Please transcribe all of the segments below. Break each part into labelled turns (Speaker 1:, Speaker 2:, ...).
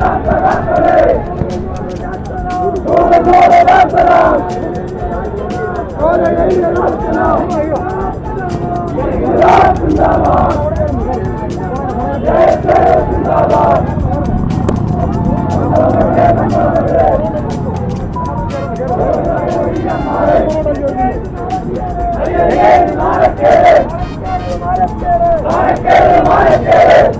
Speaker 1: भारत भारत भारत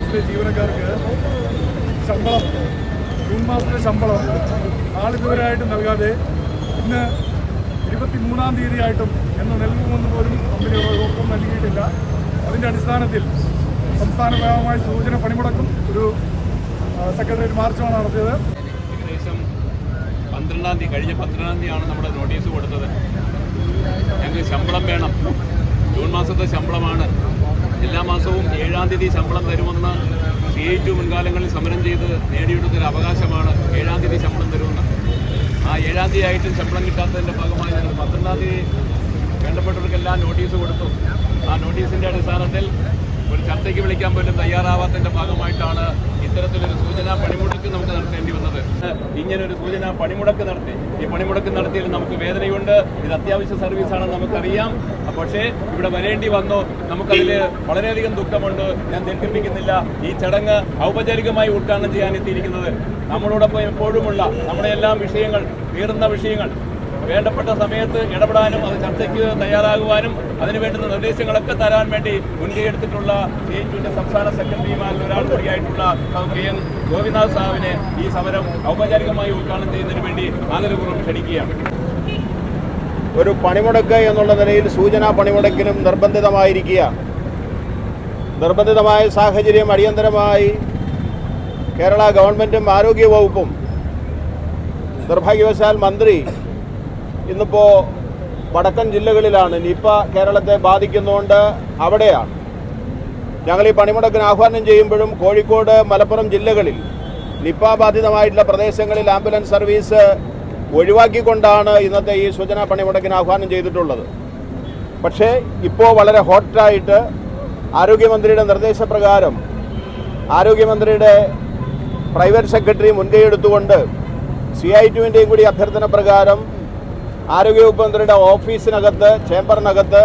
Speaker 1: ജീവനക്കാർക്ക് ശമ്പളം ജൂൺ മാസത്തിലെ ശമ്പളം ആളിതുവരായിട്ടും നൽകാതെ ഇന്ന് ഇരുപത്തി മൂന്നാം തീയതിയായിട്ടും എന്ന് നൽകുമെന്ന് പോലും കമ്പനി ഒപ്പം നൽകിയിട്ടില്ല. അതിന്റെ അടിസ്ഥാനത്തിൽ സംസ്ഥാന വ്യാപകമായ സൂചന പണിമുടക്കും ഒരു സെക്രട്ടേറിയറ്റ് മാർച്ചുമാണ് നടത്തിയത്.
Speaker 2: ഏകദേശം പന്ത്രണ്ടാം തീയതി കഴിഞ്ഞ പന്ത്രണ്ടാം തീയതിയാണ് നമ്മുടെ നോട്ടീസ് കൊടുത്തത്. ഞങ്ങൾക്ക് ശമ്പളം വേണം. ജൂൺ മാസത്തെ ശമ്പളമാണ്. എല്ലാ മാസവും ഏഴാം തീയതി ശമ്പളം തരുമെന്ന് സി ഐ ടു മുൻകാലങ്ങളിൽ സമരം ചെയ്ത് നേടിയെടുത്തൊരു അവകാശമാണ് ഏഴാം തീയതി ശമ്പളം തരുമെന്ന്. ആ ഏഴാം തീയതി ആയിട്ടും ശമ്പളം കിട്ടാത്തതിന്റെ ഭാഗമായി ഞങ്ങൾ പന്ത്രണ്ടാം തീയതി വേണ്ടപ്പെട്ടവർക്കെല്ലാം നോട്ടീസ് കൊടുത്തു. ആ നോട്ടീസിന്റെ അടിസ്ഥാനത്തിൽ ഒരു ചർച്ചയ്ക്ക് വിളിക്കാൻ പോലും തയ്യാറാവാത്തതിന്റെ ഭാഗമായിട്ടാണ് ഇത്തരത്തിലൊരു സൂചനാ പണിമുടക്ക് നമുക്ക് നടത്തേണ്ടി വന്നത്. ഇങ്ങനൊരു സൂചനാ പണിമുടക്ക് നടത്തി. ഈ പണിമുടക്ക് നടത്തിയതിൽ നമുക്ക് വേദനയുണ്ട്. ഇത് അത്യാവശ്യ സർവീസാണെന്ന് നമുക്കറിയാം. പക്ഷേ ഇവിടെ വരേണ്ടി വന്നു. നമുക്കതിൽ വളരെയധികം ദുഃഖമുണ്ട്. ഞാൻ ദീർഘിപ്പിക്കുന്നില്ല ഈ ചടങ്ങ് ഔപചാരികമായി ഉദ്ഘാടനം ചെയ്യാൻ എത്തിയിരിക്കുന്നത് നമ്മളോടൊപ്പം എപ്പോഴുമുള്ള നമ്മുടെ എല്ലാ വിഷയങ്ങൾ തീർന്ന വിഷയങ്ങൾ വേണ്ടപ്പെട്ട സമയത്ത് ഇടപെടാനും അത് ചർച്ചയ്ക്ക് തയ്യാറാകുവാനും അതിനു വേണ്ടുന്ന നിർദ്ദേശങ്ങളൊക്കെ തരാൻ വേണ്ടി മുൻകൈ എടുത്തിട്ടുള്ള സി എച്ച് സംസ്ഥാന സെക്രട്ടറിമാരിൽ ഒരാൾ കൂടിയായിട്ടുള്ള കെ എൻ ഗോപിനാഥ് സാഹിബിനെ ഈ സമരം ഔപചാരികമായി ഉദ്ഘാടനം ചെയ്യുന്നതിന് വേണ്ടി ആദരപൂർവം ക്ഷണിക്കുകയാണ്.
Speaker 3: ഒരു പണിമുടക്ക് എന്നുള്ള നിലയിൽ സൂചനാ പണിമുടക്കിനും നിർബന്ധിതമായിരിക്കുക. നിർബന്ധിതമായ സാഹചര്യം അടിയന്തരമായി കേരള ഗവൺമെന്റും ആരോഗ്യ വകുപ്പും നിർഭാഗ്യവശാൽ മന്ത്രി ഇന്നിപ്പോൾ വടക്കൻ ജില്ലകളിലാണ് നിപ്പ കേരളത്തെ ബാധിക്കുന്നതുകൊണ്ട് അവിടെയാണ്. ഞങ്ങൾ ഈ പണിമുടക്കിന് ആഹ്വാനം ചെയ്യുമ്പോഴും കോഴിക്കോട് മലപ്പുറം ജില്ലകളിൽ നിപ്പ ബാധിതമായിട്ടുള്ള പ്രദേശങ്ങളിൽ ആംബുലൻസ് സർവീസ് ഒഴിവാക്കിക്കൊണ്ടാണ് ഇന്നത്തെ ഈ സൂചനാ പണിമുടക്കിന് ആഹ്വാനം ചെയ്തിട്ടുള്ളത്. പക്ഷേ ഇപ്പോൾ വളരെ ഹോട്ടായിട്ട് ആരോഗ്യമന്ത്രിയുടെ നിർദ്ദേശപ്രകാരം ആരോഗ്യമന്ത്രിയുടെ പ്രൈവറ്റ് സെക്രട്ടറി മുൻകൈ എടുത്തുകൊണ്ട് സി ഐ ടുവിന്റെയും കൂടി അഭ്യർത്ഥന പ്രകാരം ആരോഗ്യവകുപ്പ് മന്ത്രിയുടെ ഓഫീസിനകത്ത് ചേംബറിനകത്ത്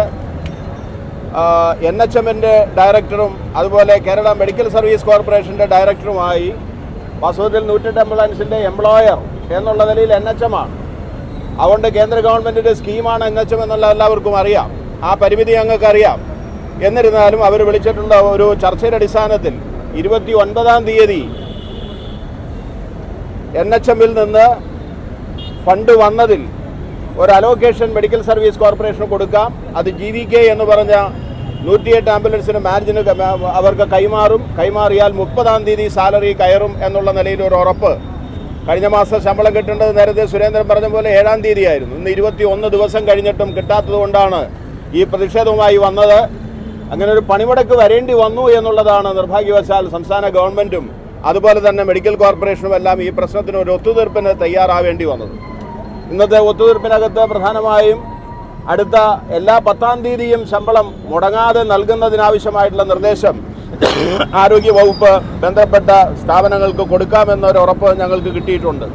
Speaker 3: എൻ എച്ച് എമ്മിന്റെ ഡയറക്ടറും അതുപോലെ കേരള മെഡിക്കൽ സർവീസ് കോർപ്പറേഷന്റെ ഡയറക്ടറുമായി വാസ്തവത്തിൽ നൂറ്റെട്ട് ആംബുലൻസിന്റെ എംപ്ലോയർ എന്നുള്ള നിലയിൽ എൻ എച്ച് എം ആണ്. അതുകൊണ്ട് കേന്ദ്ര ഗവൺമെന്റിന്റെ സ്കീമാണ് എൻ എച്ച് എം എന്നുള്ള എല്ലാവർക്കും അറിയാം. ആ പരിമിതി ഞങ്ങൾക്ക് അറിയാം എന്നിരുന്നാലും അവർ വിളിച്ചിട്ടുള്ള ഒരു ചർച്ചയുടെ അടിസ്ഥാനത്തിൽ ഇരുപത്തി ഒൻപതാം തീയതി എൻ എച്ച് എമ്മിൽ നിന്ന് ഫണ്ട് വന്നതിൽ ഒരു അലോക്കേഷൻ മെഡിക്കൽ സർവീസ് കോർപ്പറേഷന് കൊടുക്കാം. അത് ജി വി കെ എന്ന് പറഞ്ഞ നൂറ്റിയെട്ട് ആംബുലൻസിന് മാനേജിന് അവർക്ക് കൈമാറും. കൈമാറിയാൽ മുപ്പതാം തീയതി സാലറി കയറും എന്നുള്ള നിലയിൽ ഒരു ഉറപ്പ്. കഴിഞ്ഞ മാസം ശമ്പളം കിട്ടേണ്ടത് നേരത്തെ സുരേന്ദ്രൻ പറഞ്ഞ പോലെ ഏഴാം തീയതി ആയിരുന്നു ഇന്ന് ഇരുപത്തി ഒന്ന് ദിവസം കഴിഞ്ഞിട്ടും കിട്ടാത്തതുകൊണ്ടാണ് ഈ പ്രതിഷേധവുമായി വന്നത്. അങ്ങനെ ഒരു പണിമുടക്ക് വരേണ്ടി വന്നു എന്നുള്ളതാണ് നിർഭാഗ്യവശാൽ സംസ്ഥാന ഗവൺമെന്റും അതുപോലെ തന്നെ മെഡിക്കൽ കോർപ്പറേഷനും എല്ലാം ഈ പ്രശ്നത്തിന് ഒരു ഒത്തുതീർപ്പിന് തയ്യാറാവേണ്ടി വന്നത്. ഇന്നത്തെ ഒത്തുതീർപ്പിനകത്ത് പ്രധാനമായും അടുത്ത എല്ലാ പത്താം തീയതിയും ശമ്പളം മുടങ്ങാതെ നൽകുന്നതിനാവശ്യമായിട്ടുള്ള നിർദ്ദേശം ആരോഗ്യ വകുപ്പ് ബന്ധപ്പെട്ട സ്ഥാപനങ്ങൾക്ക് കൊടുക്കാമെന്നൊരു ഉറപ്പ് ഞങ്ങൾക്ക് കിട്ടിയിട്ടുണ്ട്.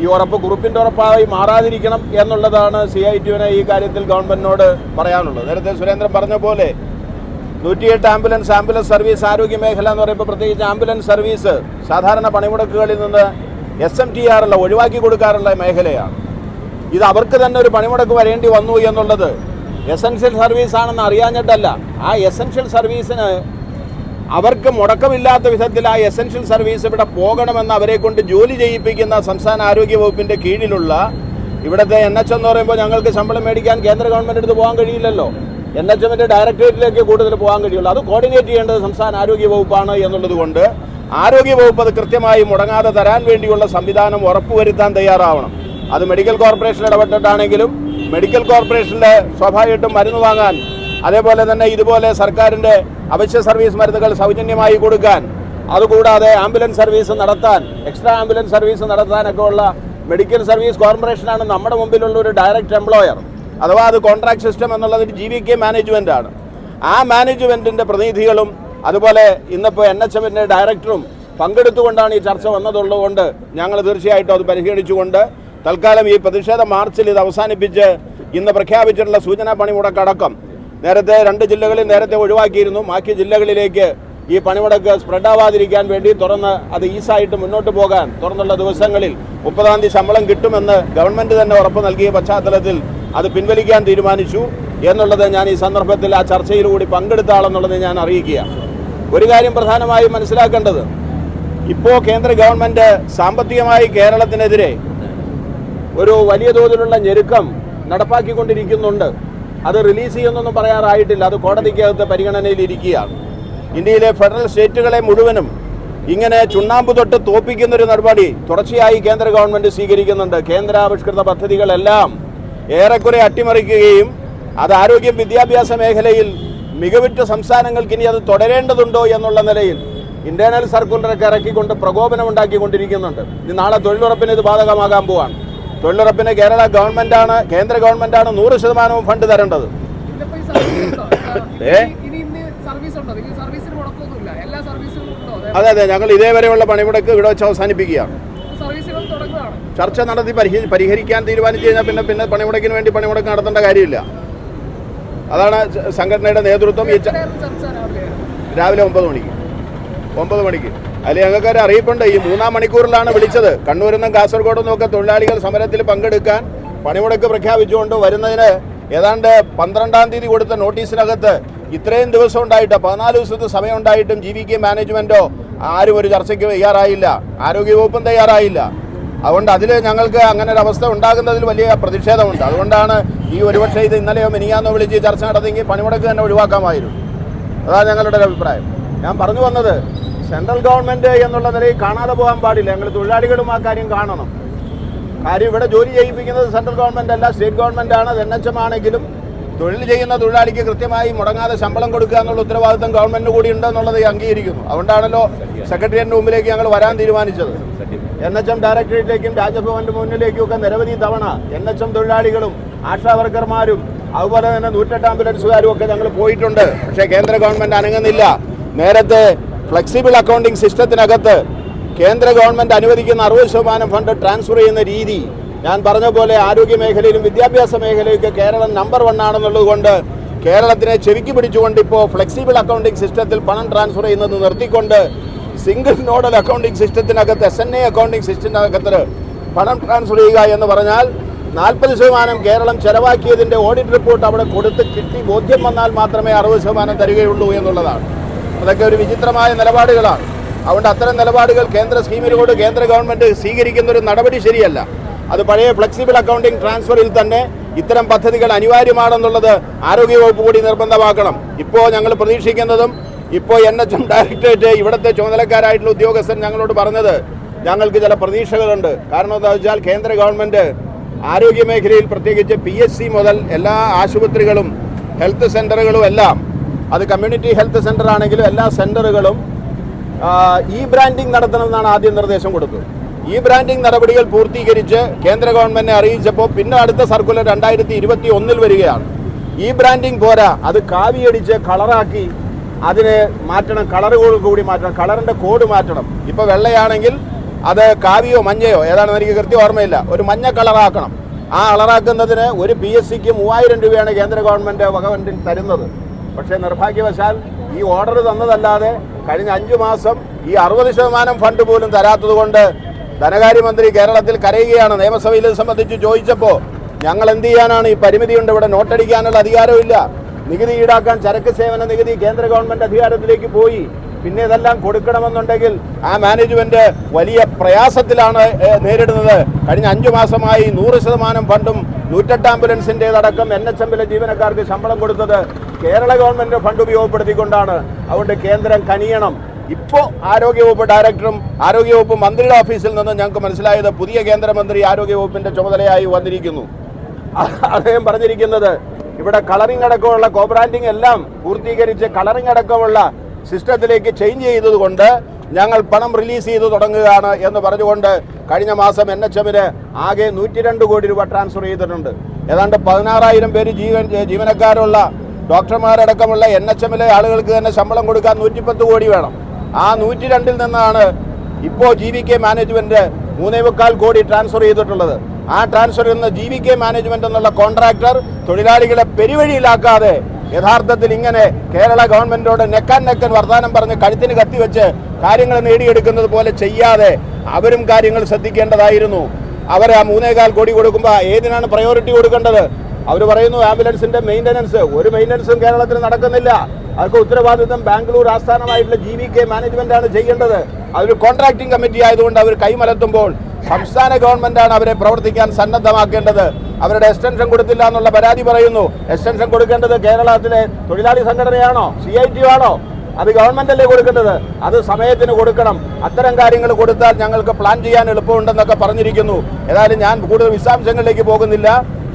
Speaker 3: ഈ ഉറപ്പ് കുറിപ്പിന്റെ ഉറപ്പായി മാറാതിരിക്കണം എന്നുള്ളതാണ് സി ഐ ടിയുവിനെ ഈ കാര്യത്തിൽ ഗവൺമെന്റിനോട് പറയാനുള്ളത്. നേരത്തെ സുരേന്ദ്രൻ പറഞ്ഞ പോലെ നൂറ്റിയെട്ട് ആംബുലൻസ് ആംബുലൻസ് സർവീസ് ആരോഗ്യ മേഖല എന്ന് പറയുമ്പോൾ പ്രത്യേകിച്ച് ആംബുലൻസ് സർവീസ് സാധാരണ പണിമുടക്കുകളിൽ നിന്ന് എസ് എം ടി ആർ അല്ല ഒഴിവാക്കി കൊടുക്കാറുള്ള മേഖലയാണ്. ഇത് അവർക്ക് തന്നെ ഒരു പണിമുടക്ക് വരേണ്ടി വന്നു എന്നുള്ളത് എസൻഷ്യൽ സർവീസ് ആണെന്ന് അറിയാഞ്ഞിട്ടല്ല. ആ എസൻഷ്യൽ സർവീസിന് അവർക്ക് മുടക്കമില്ലാത്ത വിധത്തിൽ ആ എസൻഷ്യൽ സർവീസ് ഇവിടെ പോകണമെന്ന് അവരെ കൊണ്ട് ജോലി ചെയ്യിപ്പിക്കുന്ന സംസ്ഥാന ആരോഗ്യ വകുപ്പിന്റെ കീഴിലുള്ള ഇവിടുത്തെ എൻ എച്ച് എന്ന് പറയുമ്പോൾ ഞങ്ങൾക്ക് ശമ്പളം മേടിക്കാൻ കേന്ദ്ര ഗവൺമെന്റ് അടുത്ത് പോകാൻ കഴിയില്ലല്ലോ. എൻ എച്ച് എമ്മിന്റെ ഡയറക്ടറേറ്റിലേക്ക് കൂടുതൽ പോകാൻ കഴിയുള്ളൂ. അത് കോർഡിനേറ്റ് ചെയ്യേണ്ടത് സംസ്ഥാന ആരോഗ്യ വകുപ്പാണ് എന്നുള്ളത് കൊണ്ട് ആരോഗ്യ വകുപ്പ് അത് കൃത്യമായി മുടങ്ങാതെ തരാൻ വേണ്ടിയുള്ള സംവിധാനം ഉറപ്പുവരുത്താൻ തയ്യാറാവണം. അത് മെഡിക്കൽ കോർപ്പറേഷൻ ഇടപെട്ടിട്ടാണെങ്കിലും മെഡിക്കൽ കോർപ്പറേഷന്റെ സ്വാഭാവികമായിട്ടും മരുന്ന് വാങ്ങാൻ അതേപോലെ തന്നെ ഇതുപോലെ സർക്കാരിന്റെ അവശ്യ സർവീസ് മരുന്നുകൾ സൗജന്യമായി കൊടുക്കാൻ അതുകൂടാതെ ആംബുലൻസ് സർവീസ് നടത്താൻ എക്സ്ട്രാ ആംബുലൻസ് സർവീസ് നടത്താനൊക്കെ ഉള്ള മെഡിക്കൽ സർവീസ് കോർപ്പറേഷനാണ് നമ്മുടെ മുമ്പിലുള്ള ഒരു ഡയറക്റ്റ് എംപ്ലോയർ. അഥവാ അത് കോൺട്രാക്ട് സിസ്റ്റം എന്നുള്ളത് ജി വി കെ മാനേജ്മെന്റാണ് ആണ്. ആ മാനേജ്മെന്റിന്റെ പ്രതിനിധികളും അതുപോലെ ഇന്നിപ്പോൾ എൻ എച്ച് എമ്മിന്റെ ഡയറക്ടറും പങ്കെടുത്തുകൊണ്ടാണ് ഈ ചർച്ച വന്നതുള്ളതുകൊണ്ട് ഞങ്ങൾ തീർച്ചയായിട്ടും അത് പരിഗണിച്ചുകൊണ്ട് തൽക്കാലം ഈ പ്രതിഷേധ മാർച്ചിൽ ഇത് അവസാനിപ്പിച്ച് ഇന്ന് പ്രഖ്യാപിച്ചിട്ടുള്ള സൂചനാ പണിമുടക്ക് അടക്കം നേരത്തെ രണ്ട് ജില്ലകളിൽ നേരത്തെ ഒഴിവാക്കിയിരുന്നു. ബാക്കി ജില്ലകളിലേക്ക് ഈ പണിമുടക്ക് സ്പ്രെഡ് ആവാതിരിക്കാൻ വേണ്ടി തുറന്ന് അത് ഈസായിട്ട് മുന്നോട്ട് പോകാൻ തുറന്നുള്ള ദിവസങ്ങളിൽ മുപ്പതാം തീയതി ശമ്പളം കിട്ടുമെന്ന് ഗവൺമെന്റ് തന്നെ ഉറപ്പ് നൽകിയ പശ്ചാത്തലത്തിൽ അത് പിൻവലിക്കാൻ തീരുമാനിച്ചു എന്നുള്ളത് ഞാൻ ഈ സന്ദർഭത്തിൽ ആ ചർച്ചയിലൂടെ പങ്കെടുത്ത ആളെന്നുള്ളത് ഞാൻ അറിയിക്കുക ഒരു കാര്യം പ്രധാനമായും മനസ്സിലാക്കേണ്ടത്. ഇപ്പോൾ കേന്ദ്ര ഗവൺമെന്റ് സാമ്പത്തികമായി കേരളത്തിനെതിരെ ഒരു വലിയ തോതിലുള്ള ഞെരുക്കം നടപ്പാക്കിക്കൊണ്ടിരിക്കുന്നുണ്ട്. അത് റിലീസ് ചെയ്യുന്നൊന്നും പറയാറായിട്ടില്ല. അത് കോടതിക്കകത്ത് പരിഗണനയിലിരിക്കുകയാണ് ഇന്ത്യയിലെ ഫെഡറൽ സ്റ്റേറ്റുകളെ മുഴുവനും ഇങ്ങനെ ചുണ്ണാമ്പ് തൊട്ട് തോപ്പിക്കുന്ന ഒരു നടപടി തുടർച്ചയായി കേന്ദ്ര ഗവൺമെന്റ് സ്വീകരിക്കുന്നുണ്ട്. കേന്ദ്രാവിഷ്കൃത പദ്ധതികളെല്ലാം ഏറെക്കുറെ അട്ടിമറിക്കുകയും അത് ആരോഗ്യ വിദ്യാഭ്യാസ മേഖലയിൽ മികവുറ്റ സംസ്ഥാനങ്ങൾക്ക് ഇനി അത് തുടരേണ്ടതുണ്ടോ എന്നുള്ള നിലയിൽ ഇന്റേണൽ സർക്കുലറൊക്കെ ഇറക്കിക്കൊണ്ട് പ്രകോപനം ഉണ്ടാക്കിക്കൊണ്ടിരിക്കുന്നുണ്ട് ഇനി നാളെ തൊഴിലുറപ്പിന് ഇത് ബാധകമാകാൻ പോവാണ്. തൊഴിലുറപ്പിന് കേരള ഗവൺമെന്റാണ് കേന്ദ്ര ഗവൺമെന്റാണ് നൂറ് ശതമാനവും ഫണ്ട് തരേണ്ടത്? ഏ?
Speaker 4: അതെ.
Speaker 3: അതെ ഞങ്ങൾ ഇതേവരെയുള്ള പണിമുടക്ക് ഇവിടെ വെച്ച് അവസാനിപ്പിക്കുകയാണ്. ചർച്ച നടത്തി പരിഹരിക്കാൻ തീരുമാനിച്ചു കഴിഞ്ഞാൽ പിന്നെ പിന്നെ പണിമുടക്കിന് വേണ്ടി പണിമുടക്ക് നടത്തേണ്ട കാര്യമില്ല. അതാണ് സംഘടനയുടെ നേതൃത്വം ഈ
Speaker 4: രാവിലെ
Speaker 3: ഒമ്പത് മണിക്ക്. ഒമ്പത് മണിക്ക്. അതിൽ ഞങ്ങൾക്കൊരു അറിയിപ്പുണ്ട്. ഈ മൂന്നാം മണിക്കൂറിലാണ് വിളിച്ചത്. കണ്ണൂരിൽ നിന്നും കാസർഗോഡ് നിന്നൊക്കെ തൊഴിലാളികൾ സമരത്തിൽ പങ്കെടുക്കാൻ പണിമുടക്ക് പ്രഖ്യാപിച്ചുകൊണ്ട് വരുന്നതിന് ഏതാണ്ട് പന്ത്രണ്ടാം തീയതി കൊടുത്ത നോട്ടീസിനകത്ത് ഇത്രയും ദിവസം ഉണ്ടായിട്ട് പതിനാല് ദിവസത്തെ സമയം ഉണ്ടായിട്ടും ജി വി കെ മാനേജ്മെന്റോ ആരും ഒരു ചർച്ചയ്ക്ക് തയ്യാറായില്ല. ആരോഗ്യവകുപ്പും തയ്യാറായില്ല. അതുകൊണ്ട് അതിൽ ഞങ്ങൾക്ക് അങ്ങനെ ഒരു അവസ്ഥ ഉണ്ടാകുന്നതിൽ വലിയ പ്രതിഷേധമുണ്ട്. അതുകൊണ്ടാണ് ഈ ഒരുപക്ഷെ ഇത് ഇന്നലെയോ മിനിയാന്നോ വിളിച്ച് ചർച്ച നടത്തിയെങ്കിൽ പണിമുടക്ക് തന്നെ ഒഴിവാക്കാമായിരുന്നു. അതാണ് ഞങ്ങളുടെ ഒരു അഭിപ്രായം. ഞാൻ പറഞ്ഞു വന്നത് സെൻട്രൽ ഗവൺമെന്റ് എന്നുള്ള നിലയിൽ കാണാതെ പോകാൻ പാടില്ല. ഞങ്ങൾ തൊഴിലാളികളും ആ കാര്യം കാണണം. കാര്യം ഇവിടെ ജോലി ചെയ്യിപ്പിക്കുന്നത് സെൻട്രൽ ഗവൺമെന്റ് അല്ല സ്റ്റേറ്റ് ഗവൺമെന്റ് ആണ്. എൻ എച്ച് എം ആണെങ്കിലും തൊഴിൽ ചെയ്യുന്ന തൊഴിലാളിക്ക് കൃത്യമായി മുടങ്ങാതെ ശമ്പളം കൊടുക്കുക എന്നുള്ള ഉത്തരവാദിത്തം ഗവൺമെന്റിന് കൂടി ഉണ്ട് എന്നുള്ളത് അംഗീകരിക്കുന്നു. അതുകൊണ്ടാണല്ലോ സെക്രട്ടേറിയറ്റിന്റെ മുമ്പിലേക്ക് ഞങ്ങൾ വരാൻ തീരുമാനിച്ചത്. എൻ എച്ച് എം ഡയറക്ടറേറ്റിലേക്കും രാജ്ഭവന്റെ മുന്നിലേക്കും ഒക്കെ നിരവധി തവണ എൻ എച്ച് എം തൊഴിലാളികളും ആശാ വർക്കർമാരും അതുപോലെ തന്നെ നൂറ്റെട്ട് ആംബുലൻസുകാരും ഒക്കെ ഞങ്ങൾ പോയിട്ടുണ്ട്. പക്ഷേ കേന്ദ്ര ഗവൺമെന്റ് അനങ്ങുന്നില്ല. നേരത്തെ ഫ്ലെക്സിബിൾ അക്കൗണ്ടിംഗ് സിസ്റ്റത്തിനകത്ത് കേന്ദ്ര ഗവൺമെന്റ് അനുവദിക്കുന്ന അറുപത് ശതമാനം ഫണ്ട് ട്രാൻസ്ഫർ ചെയ്യുന്ന രീതി ഞാൻ പറഞ്ഞ പോലെ ആരോഗ്യ മേഖലയിലും വിദ്യാഭ്യാസ മേഖലയിലൊക്കെ കേരളം നമ്പർ വൺ ആണെന്നുള്ളത് കൊണ്ട് കേരളത്തിനെ ചെവിക്ക് പിടിച്ചുകൊണ്ട് ഇപ്പോൾ ഫ്ലെക്സിബിൾ അക്കൗണ്ടിംഗ് സിസ്റ്റത്തിൽ പണം ട്രാൻസ്ഫർ ചെയ്യുന്നത് നിർത്തിക്കൊണ്ട് സിംഗിൾ നോഡൽ അക്കൗണ്ടിംഗ് സിസ്റ്റത്തിനകത്ത് എസ് എൻ എ അക്കൗണ്ടിംഗ് സിസ്റ്റത്തിനകത്ത് പണം ട്രാൻസ്ഫർ ചെയ്യുക എന്ന് പറഞ്ഞാൽ നാൽപ്പത് ശതമാനം കേരളം ചെലവാക്കിയതിന്റെ ഓഡിറ്റ് റിപ്പോർട്ട് അവിടെ കൊടുത്ത് കിട്ടി. ബോധ്യം വന്നാൽ മാത്രമേ അറുപത് ശതമാനം തരികയുള്ളൂ എന്നുള്ളതാണ്. അതൊക്കെ ഒരു വിചിത്രമായ നിലപാടുകളാണ്. അതുകൊണ്ട് അത്തരം നിലപാടുകൾ കേന്ദ്ര സ്കീമിനോട് കേന്ദ്ര ഗവൺമെന്റ് സ്വീകരിക്കുന്ന ഒരു നടപടി ശരിയല്ല. അത് പഴയ ഫ്ലെക്സിബിൾ അക്കൗണ്ടിംഗ് ട്രാൻസ്ഫറിൽ തന്നെ ഇത്തരം പദ്ധതികൾ അനിവാര്യമാണെന്നുള്ളത് ആരോഗ്യവകുപ്പ് കൂടി നിർബന്ധമാക്കണം. ഇപ്പോൾ ഞങ്ങൾ പ്രതീക്ഷിക്കുന്നതും ഇപ്പോൾ എൻ എച്ച് എം ഡയറക്ടറേറ്റ് ഇവിടുത്തെ ചുമതലക്കാരായിട്ടുള്ള ഉദ്യോഗസ്ഥൻ ഞങ്ങളോട് പറഞ്ഞത് ഞങ്ങൾക്ക് ചില പ്രതീക്ഷകളുണ്ട്. കാരണം എന്താ വെച്ചാൽ കേന്ദ്ര ഗവൺമെന്റ് ആരോഗ്യ മേഖലയിൽ പ്രത്യേകിച്ച് പി എസ് സി മുതൽ എല്ലാ ആശുപത്രികളും ഹെൽത്ത് സെന്ററുകളും എല്ലാം അത് കമ്മ്യൂണിറ്റി ഹെൽത്ത് സെന്റർ ആണെങ്കിലും എല്ലാ സെന്ററുകളും ഇ ബ്രാൻഡിങ് നടത്തണമെന്നാണ് ആദ്യം നിർദ്ദേശം കൊടുത്തത്. ഇ ബ്രാൻഡിംഗ് നടപടികൾ പൂർത്തീകരിച്ച് കേന്ദ്ര ഗവൺമെന്റിനെ അറിയിച്ചപ്പോൾ പിന്നെ അടുത്ത സർക്കുലർ രണ്ടായിരത്തി ഇരുപത്തി ഒന്നിൽ വരികയാണ്. ഈ ബ്രാൻഡിംഗ് പോരാ. അത് കാവിയടിച്ച് കളറാക്കി അതിനെ മാറ്റണം കളറുകൾ കൂടി മാറ്റണം കളറിന്റെ കോഡ് മാറ്റണം. ഇപ്പൊ വെള്ളയാണെങ്കിൽ അത് കാവിയോ മഞ്ഞയോ ഏതാണെന്ന് എനിക്ക് കൃത്യം ഓർമ്മയില്ല. ഒരു മഞ്ഞ കളറാക്കണം. ആ കളറാക്കുന്നതിന് ഒരു പി എസ് സിക്ക് മൂവായിരം രൂപയാണ് കേന്ദ്ര ഗവൺമെന്റ് വകവണ്ടിൽ തരുന്നത്. പക്ഷേ നിർഭാഗ്യവശാൽ ഈ ഓർഡർ തന്നതല്ലാതെ കഴിഞ്ഞ അഞ്ചു മാസം ഈ അറുപത് ശതമാനം ഫണ്ട് പോലും തരാത്തത് കൊണ്ട് ധനകാര്യമന്ത്രി കേരളത്തിൽ കരയുകയാണ്. നിയമസഭയിൽ സംബന്ധിച്ച് ചോദിച്ചപ്പോൾ ഞങ്ങൾ എന്ത് ചെയ്യാനാണ്? ഈ പരിമിതിയുണ്ട്. ഇവിടെ നോട്ടടിക്കാനുള്ള അധികാരമില്ല. നികുതി ഈടാക്കാൻ ചരക്ക് സേവന നികുതി കേന്ദ്ര ഗവൺമെന്റ് അധികാരത്തിലേക്ക് പോയി. പിന്നെ ഇതെല്ലാം കൊടുക്കണമെന്നുണ്ടെങ്കിൽ ആ മാനേജ്മെന്റ് വലിയ പ്രയാസത്തിലാണ് നേരിടുന്നത്. കഴിഞ്ഞ അഞ്ചു മാസമായി നൂറ് ശതമാനം ഫണ്ടും നൂറ്റെട്ട് ആംബുലൻസിന്റെതടക്കം എൻ എച്ച് എമ്മിലെ ജീവനക്കാർക്ക് ശമ്പളം കൊടുത്തത് കേരള ഗവൺമെന്റ് ഫണ്ട് ഉപയോഗപ്പെടുത്തിക്കൊണ്ടാണ്. അതുകൊണ്ട് കേന്ദ്രം കനിയണം. ഇപ്പോൾ ആരോഗ്യവകുപ്പ് ഡയറക്ടറും ആരോഗ്യവകുപ്പ് മന്ത്രിയുടെ ഓഫീസിൽ നിന്ന് ഞങ്ങൾക്ക് മനസ്സിലായത് പുതിയ കേന്ദ്രമന്ത്രി ആരോഗ്യവകുപ്പിന്റെ ചുമതലയായി വന്നിരിക്കുന്നു. അദ്ദേഹം പറഞ്ഞിരിക്കുന്നത് ഇവിടെ കളറിംഗ് അടക്കമുള്ള കോബ്രാൻഡിംഗ് എല്ലാം പൂർത്തീകരിച്ച് കളറിംഗ് അടക്കമുള്ള സിസ്റ്റത്തിലേക്ക് ചേഞ്ച് ചെയ്തതുകൊണ്ട് ഞങ്ങൾ പണം റിലീസ് ചെയ്തു തുടങ്ങുകയാണ് എന്ന് പറഞ്ഞുകൊണ്ട് കഴിഞ്ഞ മാസം എൻ എച്ച് എമ്മിന് ആകെ നൂറ്റി രണ്ട് കോടി രൂപ ട്രാൻസ്ഫർ ചെയ്തിട്ടുണ്ട്. ഏതാണ്ട് പതിനാറായിരം പേര് ജീവൻ ജീവനക്കാരുള്ള ഡോക്ടർമാരടക്കമുള്ള എൻ എച്ച് എമ്മിലെ ആളുകൾക്ക് തന്നെ ശമ്പളം കൊടുക്കാൻ നൂറ്റിപ്പത്ത് കോടി വേണം. ആ നൂറ്റി രണ്ടിൽ നിന്നാണ് ഇപ്പോൾ ജി വി കെ മാനേജ്മെന്റ് മൂന്നേ മുക്കാൽ കോടി ട്രാൻസ്ഫർ ചെയ്തിട്ടുള്ളത്. ആ ട്രാൻസ്ഫറിൽ നിന്ന് ജി വി കെ മാനേജ്മെന്റ് എന്നുള്ള കോൺട്രാക്ടർ തൊഴിലാളികളെ പെരുവഴിയിലാക്കാതെ യഥാർത്ഥത്തിൽ ഇങ്ങനെ കേരള ഗവൺമെന്റോട് നെക്കാൻ നെക്കൻ വർത്തമാനം പറഞ്ഞ് കഴുത്തിന് കത്തിവെച്ച് കാര്യങ്ങൾ നേടിയെടുക്കുന്നത് പോലെ ചെയ്യാതെ അവരും കാര്യങ്ങൾ ശ്രദ്ധിക്കേണ്ടതായിരുന്നു. അവർ ആ മൂന്നേകാൽ കോടി കൊടുക്കുമ്പോൾ ഏതിനാണ് പ്രയോറിറ്റി കൊടുക്കേണ്ടത്? അവർ പറയുന്നു ആംബുലൻസിന്റെ മെയിന്റനൻസ് ഒരു മെയിന്റനൻസും കേരളത്തിൽ നടക്കുന്നില്ല. അവർക്ക് ഉത്തരവാദിത്വം? ബാംഗ്ലൂർ ആസ്ഥാനമായിട്ടുള്ള ജി വി കെ മാനേജ്മെന്റ് ആണ് ചെയ്യേണ്ടത്. അതൊരു കോൺട്രാക്ടിംഗ് കമ്മിറ്റി ആയതുകൊണ്ട് അവർ കൈമലത്തുമ്പോൾ സംസ്ഥാന ഗവൺമെന്റാണ് അവരെ പ്രവർത്തിക്കാൻ സന്നദ്ധമാക്കേണ്ടത്. അവരുടെ എക്സ്റ്റൻഷൻ കൊടുത്തില്ല എന്നുള്ള പരാതി പറയുന്നു. എക്സ്റ്റൻഷൻ കൊടുക്കേണ്ടത് കേരളത്തിലെ തൊഴിലാളി സംഘടനയാണോ? സി ഐ ടി ആണോ? അത് ഗവൺമെന്റ് അല്ലേ കൊടുക്കേണ്ടത്? അത് സമയത്തിന് കൊടുക്കണം. അത്തരം കാര്യങ്ങൾ കൊടുത്താൽ ഞങ്ങൾക്ക് പ്ലാൻ ചെയ്യാൻ എളുപ്പമുണ്ടെന്നൊക്കെ പറഞ്ഞിരിക്കുന്നു. ഏതായാലും ഞാൻ കൂടുതൽ വിശദാംശങ്ങളിലേക്ക് പോകുന്നില്ല.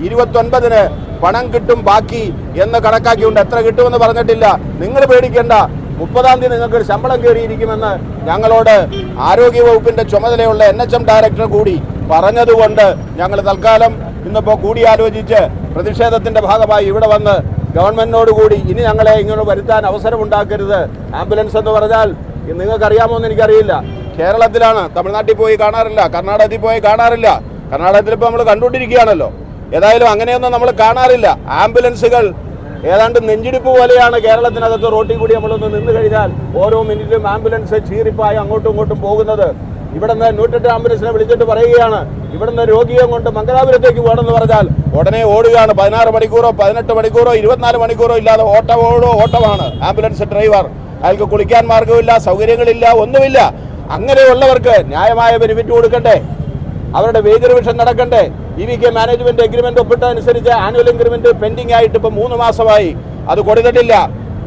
Speaker 3: ഇരുപത്തൊൻപതിന് പണം കിട്ടും ബാക്കി എന്ന് കണക്കാക്കിയുണ്ട് എത്ര കിട്ടുമെന്ന് പറഞ്ഞിട്ടില്ല. നിങ്ങൾ പേടിക്കേണ്ട. മുപ്പതാം തീയതി നിങ്ങൾക്ക് ശമ്പളം കയറിയിരിക്കുമെന്ന് ഞങ്ങളോട് ആരോഗ്യ വകുപ്പിന്റെ ചുമതലയുള്ള എൻ എച്ച് എം ഡയറക്ടർ കൂടി പറഞ്ഞതുകൊണ്ട് ഞങ്ങൾ തൽക്കാലം ഇന്നിപ്പോൾ കൂടിയാലോചിച്ച് പ്രതിഷേധത്തിന്റെ ഭാഗമായി ഇവിടെ വന്ന് ഗവൺമെന്റിനോട് കൂടി ഇനി ഞങ്ങളെ ഇങ്ങോട്ട് വരുത്താൻ അവസരം ഉണ്ടാക്കരുത് ആംബുലൻസ് എന്ന് പറഞ്ഞാൽ നിങ്ങൾക്ക് അറിയാമോ എന്ന് എനിക്കറിയില്ല. കേരളത്തിലാണ്. തമിഴ്നാട്ടിൽ പോയി കാണാറില്ല. കർണാടകത്തിൽ പോയി കാണാറില്ല. കർണാടകത്തിൽ ഇപ്പോൾ നമ്മൾ കണ്ടുകൊണ്ടിരിക്കുകയാണല്ലോ. ഏതായാലും അങ്ങനെയൊന്നും നമ്മൾ കാണാറില്ല. ആംബുലൻസുകൾ ഏതാണ്ട് നെഞ്ചിടിപ്പ് പോലെയാണ് കേരളത്തിനകത്ത് റോട്ടിൽ കൂടി നമ്മളൊന്ന് നിന്ന് കഴിഞ്ഞാൽ ഓരോ മിനിറ്റിലും ആംബുലൻസ് ചീറിപ്പായി അങ്ങോട്ടും ഇങ്ങോട്ടും പോകുന്നത്. ഇവിടുന്ന് നൂറ്റെട്ട് ആംബുലൻസിനെ വിളിച്ചിട്ട് പറയുകയാണ്. ഇവിടുന്ന് രോഗിയെ കൊണ്ട് മംഗലാപുരത്തേക്ക് പോകണമെന്ന് പറഞ്ഞാൽ ഉടനെ ഓടുകയാണ്. പതിനാറ് മണിക്കൂറോ പതിനെട്ട് മണിക്കൂറോ ഇരുപത്തിനാല് മണിക്കൂറോ ഇല്ലാതെ ഓട്ടമോടോ ഓട്ടമാണ് ആംബുലൻസ് ഡ്രൈവർ. അയാൾക്ക് കുളിക്കാൻ മാർഗമില്ല സൗകര്യങ്ങളില്ല ഒന്നുമില്ല. അങ്ങനെയുള്ളവർക്ക് ന്യായമായ ബെനിഫിറ്റ് കൊടുക്കണ്ടേ? അവരുടെ വേജ് നടക്കണ്ടേ? E V K management agreement ഒപ്പിട്ടതനുസരിച്ച് annual increment pending ആയിട്ട് ഇപ്പൊ മൂന്ന് മാസമായി. അത് കൊടുത്തിട്ടില്ല.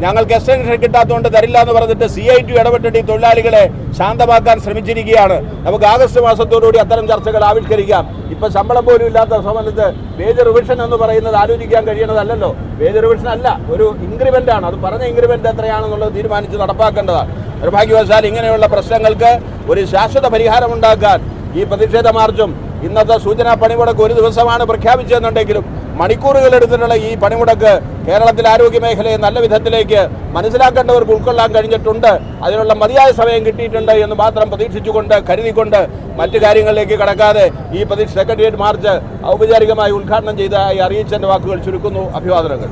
Speaker 3: ഞങ്ങൾക്ക് എക്സ്റ്റൻഷൻ കിട്ടാത്തതുകൊണ്ട് തരില്ല എന്ന് പറഞ്ഞിട്ട് സി ഐ ടി ഇടപെട്ടിട്ട് ഈ തൊഴിലാളികളെ ശാന്തമാക്കാൻ ശ്രമിച്ചിരിക്കുകയാണ്. നമുക്ക് ആഗസ്റ്റ് മാസത്തോടുകൂടി അത്തരം ചർച്ചകൾ ആവിഷ്കരിക്കാം. ഇപ്പൊ ശമ്പളം പോലും ഇല്ലാത്ത സംബന്ധിച്ച് വേജ് റിവിഷൻ എന്ന് പറയുന്നത് ആലോചിക്കാൻ കഴിയണതല്ലോ വേജ് റിവിഷൻ അല്ല ഒരു ഇൻക്രിമെന്റ് ആണ്. അത് പറഞ്ഞ ഇൻക്രിമെന്റ് എത്രയാണെന്നുള്ളത് തീരുമാനിച്ച് നടപ്പാക്കേണ്ടതാണ്. നിർഭാഗ്യവശാൽ ഇങ്ങനെയുള്ള പ്രശ്നങ്ങൾക്ക് ഒരു ശാശ്വത പരിഹാരം ഉണ്ടാക്കാൻ ഈ പ്രതിഷേധ മാർച്ചും ഇന്നത്തെ സൂചനാ പണിമുടക്ക് ഒരു ദിവസമാണ് പ്രഖ്യാപിച്ചതെന്നുണ്ടെങ്കിലും മണിക്കൂറുകൾ എടുത്തിട്ടുള്ള ഈ പണിമുടക്ക് കേരളത്തിലെ ആരോഗ്യ മേഖലയെ നല്ല വിധത്തിലേക്ക് മനസ്സിലാക്കേണ്ടവർക്ക് ഉൾക്കൊള്ളാൻ കഴിഞ്ഞിട്ടുണ്ട്. അതിനുള്ള മതിയായ സമയം കിട്ടിയിട്ടുണ്ട് എന്ന് മാത്രം പ്രതീക്ഷിച്ചുകൊണ്ട് കരുതിക്കൊണ്ട് മറ്റു കാര്യങ്ങളിലേക്ക് കടക്കാതെ ഈ പ്രതീക്ഷ സെക്രട്ടേറിയറ്റ് മാർച്ച് ഔപചാരികമായി ഉദ്ഘാടനം ചെയ്തതായി അറിയിച്ചതിന്റെ വാക്കുകൾ ചുരുക്കുന്നു. അഭിവാദനങ്ങൾ.